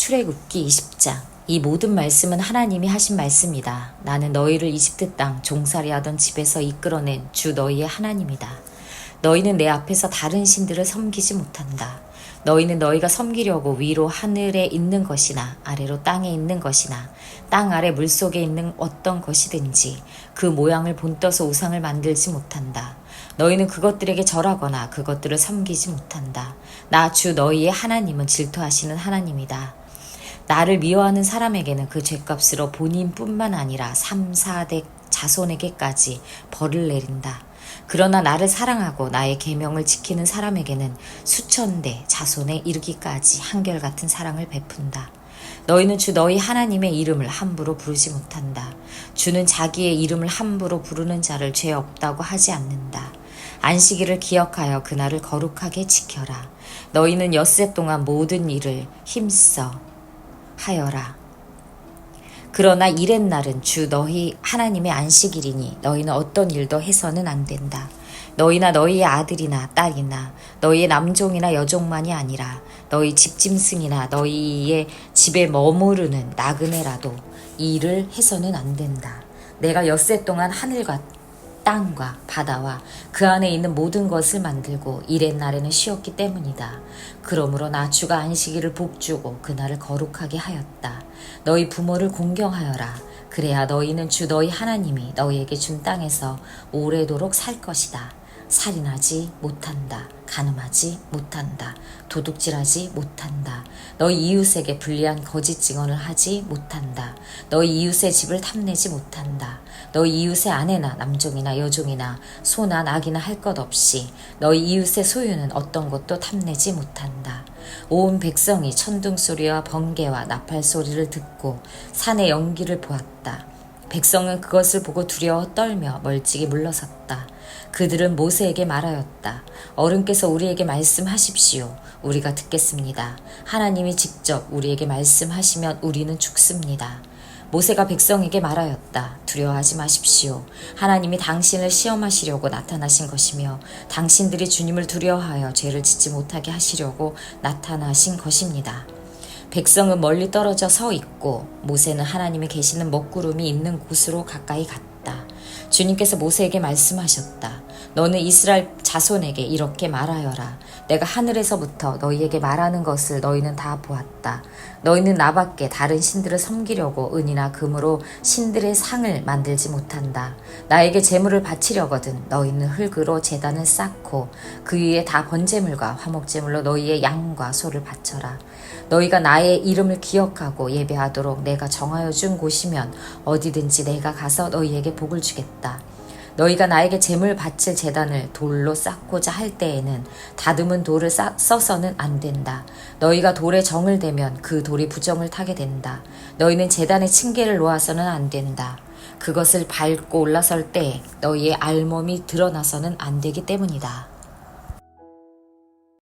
출애굽기 20장 이 모든 말씀은 하나님이 하신 말씀이다. 나는 너희를 이집트 땅 종살이 하던 집에서 이끌어낸 주 너희의 하나님이다. 너희는 내 앞에서 다른 신들을 섬기지 못한다. 너희는 너희가 섬기려고 위로 하늘에 있는 것이나 아래로 땅에 있는 것이나 땅 아래 물 속에 있는 어떤 것이든지 그 모양을 본떠서 우상을 만들지 못한다. 너희는 그것들에게 절하거나 그것들을 섬기지 못한다. 나 주 너희의 하나님은 질투하시는 하나님이다. 나를 미워하는 사람에게는 그 죄값으로 본인뿐만 아니라 3, 4대 자손에게까지 벌을 내린다. 그러나 나를 사랑하고 나의 계명을 지키는 사람에게는 수천 대 자손에 이르기까지 한결같은 사랑을 베푼다. 너희는 주 너희 하나님의 이름을 함부로 부르지 못한다. 주는 자기의 이름을 함부로 부르는 자를 죄 없다고 하지 않는다. 안식일을 기억하여 그날을 거룩하게 지켜라. 너희는 엿새 동안 모든 일을 힘써 하여라. 그러나 이렛 날은 주 너희 하나님의 안식일이니 너희는 어떤 일도 해서는 안 된다. 너희나 너희의 아들이나 딸이나 너희의 남종이나 여종만이 아니라 너희 집짐승이나 너희의 집에 머무르는 나그네라도 이 일을 해서는 안 된다. 내가 엿새 동안 하늘과 땅과 바다와 그 안에 있는 모든 것을 만들고 이렛 날에는 쉬었기 때문이다. 그러므로 나 주가 안식일을 복주고 그날을 거룩하게 하였다. 너희 부모를 공경하여라. 그래야 너희는 주 너희 하나님이 너희에게 준 땅에서 오래도록 살 것이다. 살인하지 못한다. 간음하지 못한다. 도둑질하지 못한다. 너희 이웃에게 불리한 거짓 증언을 하지 못한다. 너희 이웃의 집을 탐내지 못한다. 너희 이웃의 아내나 남종이나 여종이나 소나 낙이나 할 것 없이 너희 이웃의 소유는 어떤 것도 탐내지 못한다. 온 백성이 천둥 소리와 번개와 나팔 소리를 듣고 산의 연기를 보았다. 백성은 그것을 보고 두려워 떨며 멀찍이 물러섰다. 그들은 모세에게 말하였다. 어른께서 우리에게 말씀하십시오. 우리가 듣겠습니다. 하나님이 직접 우리에게 말씀하시면 우리는 죽습니다. 모세가 백성에게 말하였다. 두려워하지 마십시오. 하나님이 당신을 시험하시려고 나타나신 것이며 당신들이 주님을 두려워하여 죄를 짓지 못하게 하시려고 나타나신 것입니다. 백성은 멀리 떨어져 서 있고 모세는 하나님이 계시는 먹구름이 있는 곳으로 가까이 갔다. 주님께서 모세에게 말씀하셨다. 너는 이스라엘 자손에게 이렇게 말하여라. 내가 하늘에서부터 너희에게 말하는 것을 너희는 다 보았다. 너희는 나밖에 다른 신들을 섬기려고 은이나 금으로 신들의 상을 만들지 못한다. 나에게 제물을 바치려거든 너희는 흙으로 재단을 쌓고 그 위에 다 번제물과 화목제물로 너희의 양과 소를 바쳐라. 너희가 나의 이름을 기억하고 예배하도록 내가 정하여 준 곳이면 어디든지 내가 가서 너희에게 복을 주겠다. 너희가 나에게 재물 바칠 재단을 돌로 쌓고자 할 때에는 다듬은 돌을 쌓, 써서는 안 된다. 너희가 돌에 정을 대면 그 돌이 부정을 타게 된다. 너희는 재단에 층계를 놓아서는 안 된다. 그것을 밟고 올라설 때 너희의 알몸이 드러나서는 안 되기 때문이다.